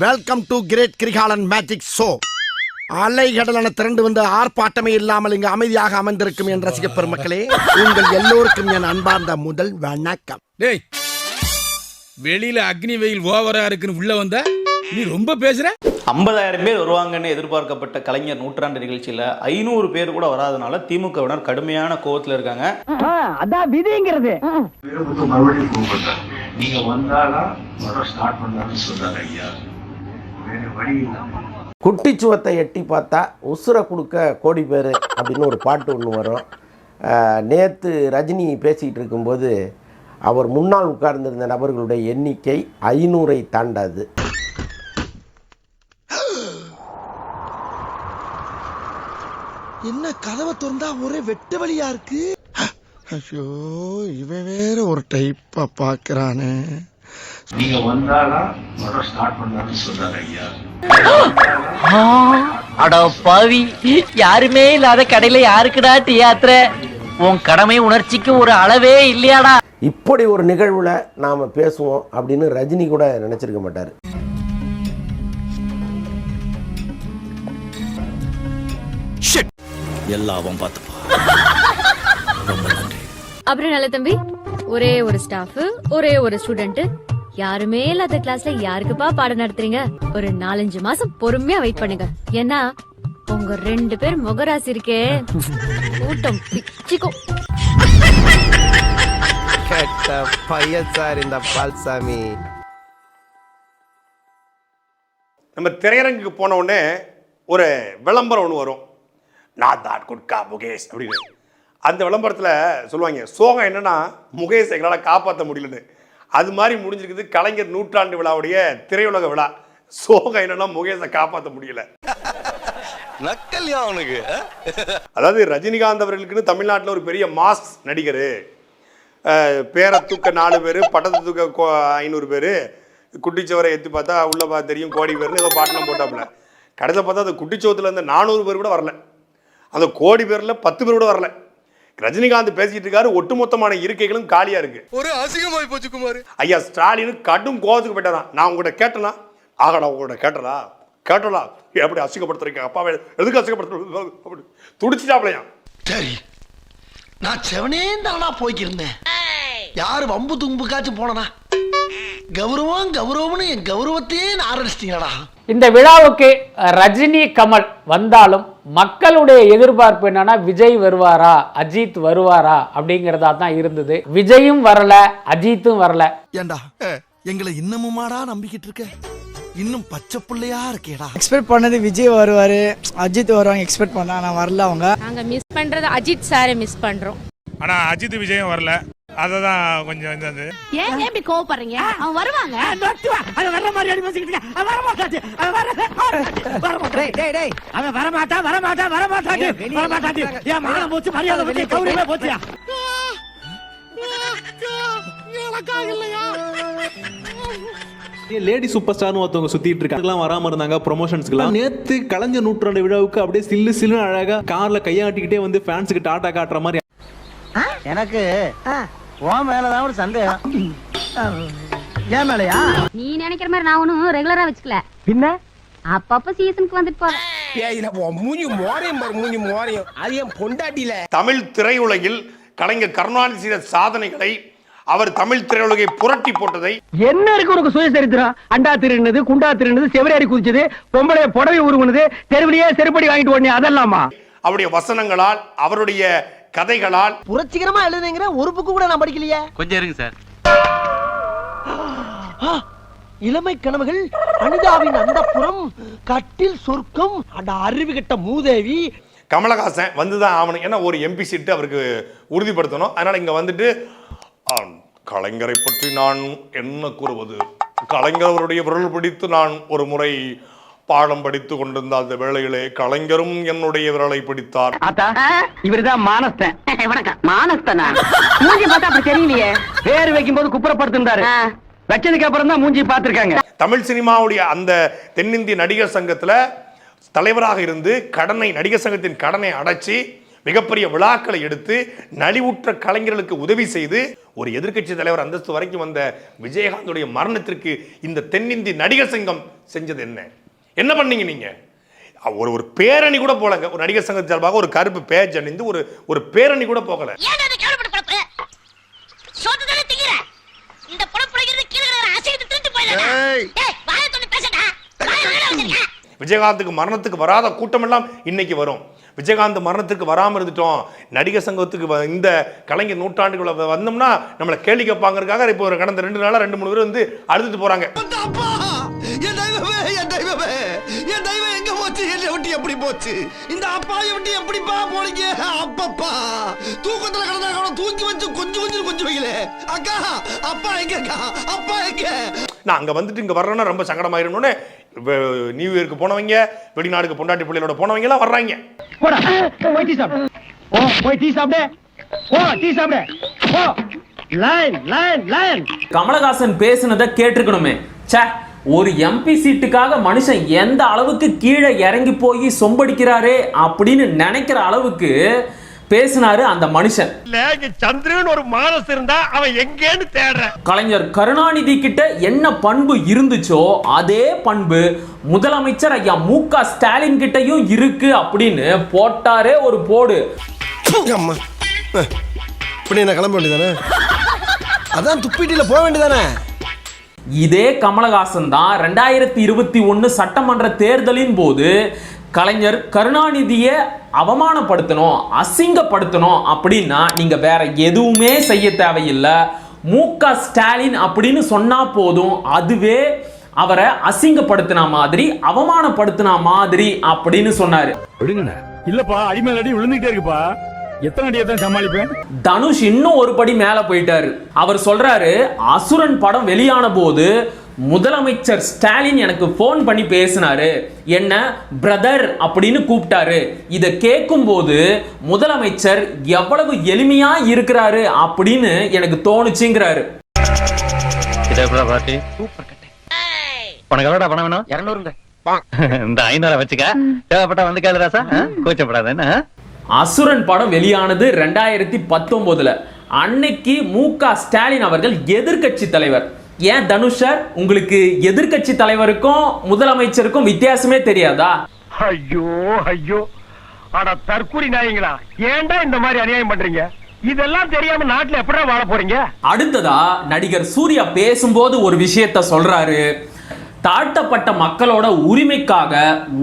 Welcome to great Kirikalan magic show அலைகடலான திரண்டு வந்து ஆர்ப்பாட்டமே இல்லாமல் இங்கு அமைதியாக அமர்ந்திருக்கும் என் ரசிக பெருமக்களே உங்கள் எல்லோருக்கும் என் அன்பார்ந்த முதல் வணக்கம். டேய் வெளியில அக்னி வெயில் ஓவரா இருக்குன்னு உள்ள வந்த நீ ரொம்ப பேசுற? ஐம்பதாயிரம் பேர் வருவாங்கன்னு எதிர்பார்க்கப்பட்ட கலைஞர் நூற்றாண்டு நிகழ்ச்சியில் ஐநூறு பேர் கூட வராதனால திமுகவினர் கடுமையான கோவத்தில் இருக்காங்க. அதான் விதிங்கிறது. நீங்க வந்தாதான் படம் ஸ்டார்ட் பண்ணலாம்னு சொன்னார் ஐயா. வேற வழி குட்டிச்சுவத்தை எட்டி பார்த்தா உசுரை கொடுக்க கோடி பேர் அப்படின்னு ஒரு பாட்டு ஒன்று வரும். நேற்று ரஜினி பேசிக்கிட்டு இருக்கும்போது அவர் முன்னால் உட்கார்ந்திருந்த நபர்களுடைய எண்ணிக்கை ஐநூறை தாண்டாது. என்ன கதவை திறந்தா ஒரே வெட்டு வழியா இருக்கு? ஐயோ இவன் வேற ஒரு டைப்பா பாக்குறானே. நீங்க வந்தாதான் படம் ஸ்டார்ட் பண்ணலாம்னு சொன்னார் ஐயா. அட பாவி. யாருமே இல்லாத கடையில யாருக்குடா டீ ஆத்துற? உன் கடமை உணர்ச்சிக்கு ஒரு அளவே இல்லையாடா. இப்படி ஒரு நிகழ்வில் நாம் பேசுவோம் அப்படின்னு ரஜினி கூட நினச்சிருக்க மாட்டார். அப்புறம் நல்ல தம்பி ஒரே ஒரு ஸ்டாஃப் ஒரே ஒரு ஸ்டூடெண்ட் யாருமே இல்லாத கிளாஸ்ல யாருக்குப்பா பாடம் நடத்துறீங்க? ஒரு நாலஞ்சு மாசம் பொறுமையா வெயிட் பண்ணுங்க. ஏன்னா உங்க ரெண்டு பேர் முகராசி இருக்கே. கூட்டம் பிச்சுக்கும். கேட்ட பையன் சார் இந்த பால்சாமி. நம்ம திரையரங்குக்கு போன உடனே ஒரு விளம்பரம் ஒன்று வரும். நான் தான் குட்கா முகேஷ் அப்படின்னு. அந்த விளம்பரத்தில் சொல்லுவாங்க சோகம் என்னன்னா முகேஷ் எங்களால் காப்பாற்ற முடியலன்னு. அது மாதிரி முடிஞ்சிருக்குது. கலைஞர் நூற்றாண்டு விழாவுடைய திரையுலக விழா. சோகம் என்னன்னா முகேஷை காப்பாற்ற முடியல. நக்கல்யா அவனுக்கு. அதாவது ரஜினிகாந்த் அவர்களுக்குன்னு தமிழ்நாட்டில் ஒரு பெரிய மாஸ் நடிகர். பேரை தூக்க நாலு பேர் பட்டத்தை தூக்க கோ- ஐநூறு பேர். குட்டிச்சவரை எத்தி பார்த்தா உள்ள பா தெரியும் கோடி பேர்னு ஏதோ பாட்டெல்லாம் போட்டாப்புல. கடைசியில் பார்த்தா அந்த குட்டிச்சவத்தில் இருந்து நானூறு பேர் கூட வரல. அந்த கோடி பேரில் பத்து பேர் கூட வரல. ரஜினிகாந்த் பேசிட்டு இருக்காரு ஒட்டுமொத்தமான இருக்கைகளும் காலியா இருக்கு. ஒரு அசிங்கமாய் போச்சு குமார். ஐயா ஸ்டாலின் கடும் கோவத்துக்கு போயிட்டாராம் நான் உங்கள்கிட்ட கேட்டனா? ஆகடா உங்கள்கிட்ட கேட்டனா கேட்டலா எப்படி அசிங்கப்படுத்துறீங்க? அப்பாவை எதுக்கு அசிங்கப்படுத்துறீங்க அப்படி துடிச்சிட்டாப்லையா? சரி நான் செவனே தானா போய்க்கிருந்தேன் யாரு வம்பு தும்புக்காச்சும் போனனா? கௌரவம் கௌரவம்னு என் கௌரவத்தையே ஆரம்பிச்சிட்டீங்களா இந்த விழாவுக்கு ரஜினி கமல் வந்தாலும் மக்களுடைய எதிர்பார்ப்பு என்னன்னா விஜய் வருவாரா அஜித் வருவாரா அப்படிங்கிறதா தான் இருந்தது. விஜயும் வரல அஜித்தும் வரல. ஏண்டா எங்களை இன்னமுமாடா நம்பிக்கிட்டு இருக்க? இன்னும் பச்சை புள்ளையா இருக்கேடா. எக்ஸ்பெக்ட் பண்ணது விஜய் வருவாரு அஜித் வருவாங்க எக்ஸ்பெக்ட் பண்ணா ஆனா வரல அவங்க. நாங்க மிஸ் பண்றது அஜித் சாரை மிஸ் பண்றோம். ஆனா அஜித் விஜயம் வரல. அததான் கொஞ்சம் இந்த ஏன் ஏன் இப்படி கோவப்படுறீங்க? அவன் வருவாங்க. அவன் வரமாட்டா வரமாட்டா வரமாட்டாடி வரமாட்டாடி என் மான போச்சு மரியாதை போச்சு கௌரவமே போச்சியா லேடி சூப்பர் ஸ்டார்னு ஒருத்தவங்க சுத்திட்டு இருக்காங்க. எல்லாம் வராம இருந்தாங்க ப்ரொமோஷன்ஸ்க்குலாம் நேத்து கலைஞர் நூற்றாண்டு விழாவுக்கு அப்படியே சில்லு சில்லு அழகா கார்ல கையாட்டிக்கிட்டே வந்து ஃபேன்ஸுக்கு டாட்டா காட்டுற மாதிரி எனக்கு உன் மேலதான் ஒரு சந்தேகம். ஏன் மேலயா? நீ நினைக்கிற மாதிரி நான் ஒன்னும் ரெகுலரா வச்சுக்கல. பின்ன? அப்பப்ப சீசனுக்கு வந்துட்டு போறேன். மூஞ்சி மோரையும் பாரு மூஞ்சி மோரையும். அது என் பொண்டாட்டியில. தமிழ் திரையுலகில் கலைஞர் கருணாநிதி செய்த சாதனைகளை அவர் தமிழ் திரையுலகை புரட்டி போட்டதை என்ன இருக்கு உனக்கு சுயசரித்திரம்? அண்டா திருநது குண்டா திருநது செவரேறி குதிச்சது பொம்பளை புடவை உருகுனது தெருவிலேயே செருப்படி வாங்கிட்டு ஓடனே அதெல்லாமா? அவருடைய வசனங்களால் அவருடைய கதைகளால் புரட்சிகரமா எழுதுங்கிற ஒரு புக்கு கூட நான் படிக்கலையே. கொஞ்சம் இருங்க சார். இளமை கனவுகள் அனிதாவின் அந்தப்புறம் கட்டில் சொர்க்கம் அட அறிவு கட்ட மூதேவி. கமலஹாசன் வந்து தான் ஆகணும் ஏன்னா ஒரு எம்பி சீட்டு அவருக்கு உறுதிப்படுத்தணும். அதனால் இங்கே வந்துட்டு கலைஞரை பற்றி நான் என்ன கூறுவது? கலைஞர் அவருடைய விரல் பிடித்து நான் ஒரு முறை பாடம் படித்து கொண்டிருந்த அந்த வேளையிலே கலைஞரும் என்னுடைய விரலை பிடித்தார். ஆத்தா இவருதான் மானஸ்தன். வணக்கம். மானஸ்தனா? மூஞ்சி பார்த்தா அப்படி தெரியலையே. பேர் வைக்கும் போது குப்புறப்படுத்திருந்தாரு வச்சதுக்கு அப்புறம் தான் மூஞ்சி பாத்திருக்காங்க தமிழ் சினிமாவுடைய அந்த தென்னிந்திய நடிகர் சங்கத்தில் தலைவராக இருந்து கடனை நடிகர் சங்கத்தின் கடனை அடைச்சி மிகப்பெரிய விழாக்களை எடுத்து நலிவுற்ற கலைஞர்களுக்கு உதவி செய்து ஒரு எதிர்க்கட்சி தலைவர் அந்தஸ்து வரைக்கும் வந்த விஜயகாந்துடைய மரணத்திற்கு இந்த தென்னிந்தி நடிகர் சங்கம் செஞ்சது என்ன? என்ன பண்ணீங்க நீங்க? ஒரு ஒரு பேரணி கூட போலங்க ஒரு நடிகர் சங்க சார்பாக ஒரு கருப்பு பேஜ் அணிந்து ஒரு ஒரு பேரணி கூட போகல. விஜயகாந்துக்கு மரணத்துக்கு வராத கூட்டமெல்லாம் இன்னைக்கு வரும். விஜயகாந்த் மரணத்துக்கு வராமல் இருந்துட்டோம். நடிகர் சங்கத்துக்கு இந்த கலைஞர் நூற்றாண்டுக்குள்ள வந்தோம்னா நம்மளை கேள்வி கேட்பாங்கிறதுக்காக இப்போ ஒரு கடந்த ரெண்டு நாளா ரெண்டு மூணு பேர் வந்து அழுதுட்டு போறாங்க. அப்பா என் தெய்வமே என் தெய்வமே. என் தெய்வம் எங்க போச்சு? என்னை விட்டு எப்படி போச்சு? இந்த அப்பாவை விட்டு எப்படிப்பா போனீங்க? அப்பப்பா. தூக்கத்துல கிடந்தா கூட தூக்கி வச்சு கொஞ்சம் கொஞ்சம் கொஞ்சம் வைக்கல. அக்கா அப்பா எங்க அக்கா அப்பா எங்க? நான் அங்க வந்துட்டு இங்க வர்றேன்னா ரொம்ப சங்கடமாயிரும்னு நியூ இயருக்கு போனவங்க வெளிநாடுக்கு பொண்டாட்டி பிள்ளைகளோட போனவங்க எல்லாம் வர்றாங்க. போடா. போய் டீ சாப்பிடு. ஓ போய் டீ சாப்பிடு. ஓ டீ சாப்பிடு. ஓ லைன் லைன் லைன். கமலஹாசன் பேசுனதை கேட்டிருக்கணுமே. ச்சே ஒரு எம்பி சீட்டுக்காக மனுஷன் எந்த அளவுக்கு கீழே இறங்கி போய் சொம்படிக்கிறாரே அப்படின்னு நினைக்கிற அளவுக்கு பேசினாரு அந்த மனுஷன். சந்திரன் ஒரு மானஸ் இருந்தா அவன் எங்கேன்னு தேடுற. கலைஞர் கருணாநிதி கிட்ட என்ன பண்பு இருந்துச்சோ அதே பண்பு முதலமைச்சர் ஐயா மு க ஸ்டாலின் கிட்டயும் இருக்கு அப்படின்னு போட்டாரே ஒரு போடு. இப்படி என்ன கிளம்ப வேண்டியதானே அதான் துப்பிட்டில போக வேண்டியதானே இதே கமலஹாசன் தான் ரெண்டாயிரத்தி இருபத்தி ஒன்று சட்டமன்ற தேர்தலின் போது கலைஞர் கருணாநிதியை அவமானப்படுத்தணும் அசிங்கப்படுத்தணும் அப்படின்னா நீங்க வேற எதுவுமே செய்ய தேவையில்லை. மு க ஸ்டாலின் அப்படின்னு சொன்னா போதும் அதுவே அவரை அசிங்கப்படுத்தின மாதிரி அவமானப்படுத்தின மாதிரி அப்படின்னு சொன்னாரு. இல்லப்பா அடிமேல் அடி விழுந்துகிட்டே இருக்குப்பா. எத்தனை அடியை தான் சமாளிப்பேன்? தனுஷ் இன்னும் ஒரு படி மேல போயிட்டாரு. அவர் சொல்றாரு அசுரன் படம் வெளியான போது முதலமைச்சர் ஸ்டாலின் எனக்கு ஃபோன் பண்ணி பேசினாரு. என்ன பிரதர் அப்படின்னு கூப்பிட்டாரு. இதை கேட்கும் போது முதலமைச்சர் எவ்வளவு எளிமையா இருக்கிறாரு அப்படின்னு எனக்கு தோணுச்சுங்கிறாரு. உனக்கு எவ்வளோடா பணம் வேணும்? இரநூறுங்க. இந்த ஐநூறு வச்சுக்க. தேவைப்பட்டா வந்து கேளு ராசா. கூச்சப்படாத என்ன? அசுரன் படம் வெளியானது ரெண்டாயிரத்தி பத்தொன்பதுல அன்னைக்கு மு க ஸ்டாலின் அவர்கள் எதிர்க்கட்சி தலைவர். ஏன் தனுஷ் சார்? உங்களுக்கு எதிர்க்கட்சி தலைவருக்கும் முதலமைச்சருக்கும் வித்தியாசமே தெரியாதா? ஐயோ ஐயோ. அட தற்கூரி நாயங்களா ஏன்டா இந்த மாதிரி அநியாயம் பண்றீங்க? இதெல்லாம் தெரியாம நாட்டுல எப்படா வாழ போறீங்க? அடுத்ததா நடிகர் சூர்யா பேசும்போது ஒரு விஷயத்த சொல்றாரு. தாழ்த்தப்பட்ட மக்களோட உரிமைக்காக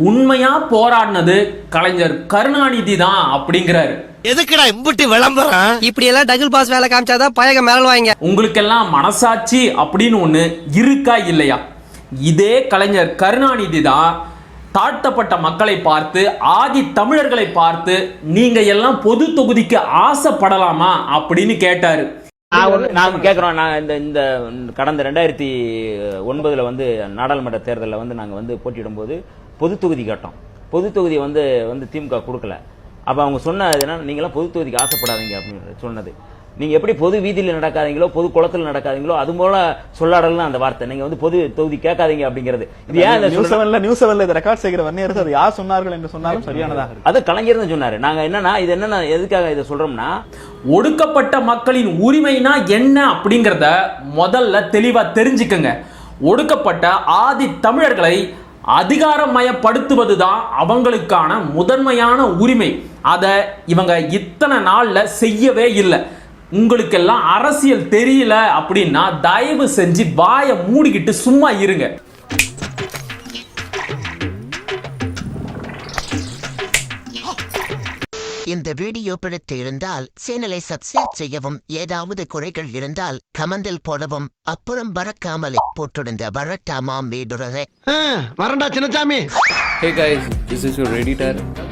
உண்மையா போராடினது கலைஞர் கருணாநிதி தான் அப்படிங்கிறாரு. எதுக்குடா இம்புட்டு விளம்பரம்? இப்படி எல்லாம் டபுள் பாஸ் வேலை காமிச்சாதான் பயக மேல வாங்க உங்களுக்கெல்லாம் மனசாட்சி அப்படின்னு ஒண்ணு இருக்கா இல்லையா? இதே கலைஞர் கருணாநிதி தான் தாழ்த்தப்பட்ட மக்களை பார்த்து ஆதி தமிழர்களை பார்த்து நீங்க எல்லாம் பொது தொகுதிக்கு ஆசைப்படலாமா அப்படின்னு கேட்டாரு. நாங்க கேட்குறோம் நான் இந்த இந்த கடந்த ரெண்டாயிரத்தி ஒன்பதுல வந்து நாடாளுமன்ற தேர்தலில் வந்து நாங்கள் வந்து போட்டியிடும் போது பொது தொகுதி கேட்டோம். பொது தொகுதி வந்து வந்து திமுக கொடுக்கல. அப்போ அவங்க சொன்னது என்ன நீங்களாம் பொது தொகுதிக்கு ஆசைப்படாதீங்க அப்படின்னு சொன்னது. நீங்க எப்படி பொது வீதியில் நடக்காதீங்களோ பொது குளத்தில் நடக்காதீங்களோ அது போல சொல்லாடலாம் அந்த வார்த்தை. நீங்க வந்து பொது தொகுதி கேட்காதீங்க அப்படிங்கிறது. இது ஏன் இந்த நியூஸ் செவன்ல நியூஸ் செவன்ல இதை ரெக்கார்ட் செய்கிற வன்னியரசு அது யார் சொன்னார்கள் என்று சொன்னாலும் சரியானதாக இருக்கு அது கலைஞர் தான் சொன்னாரு. நாங்க என்னன்னா இது என்னன்னா எதுக்காக இதை சொல்றோம்னா ஒடுக்கப்பட்ட மக்களின் உரிமைனா என்ன அப்படிங்கிறத முதல்ல தெளிவா தெரிஞ்சுக்கங்க. ஒடுக்கப்பட்ட ஆதி தமிழர்களை அதிகாரமயப்படுத்துவதுதான் அவங்களுக்கான முதன்மையான உரிமை. அதை இவங்க இத்தனை நாள்ல செய்யவே இல்லை. உங்களுக்கெல்லாம் அரசியல் தெரியல அப்படின்னா தயவு செஞ்சு வாயை மூடிக்கிட்டு சும்மா இருங்க. இந்த வீடியோ பிடித்து இருந்தால் சேனலை சப்ஸ்கிரைப் செய்யவும் ஏதாவது குறைகள் இருந்தால் கமெண்டில் போடவும் அப்புறம் பறக்காமலே போட்டிருந்த வரட்டாமாம் வீடுறதை வரண்டா Chinnasamy hey guys this is your editor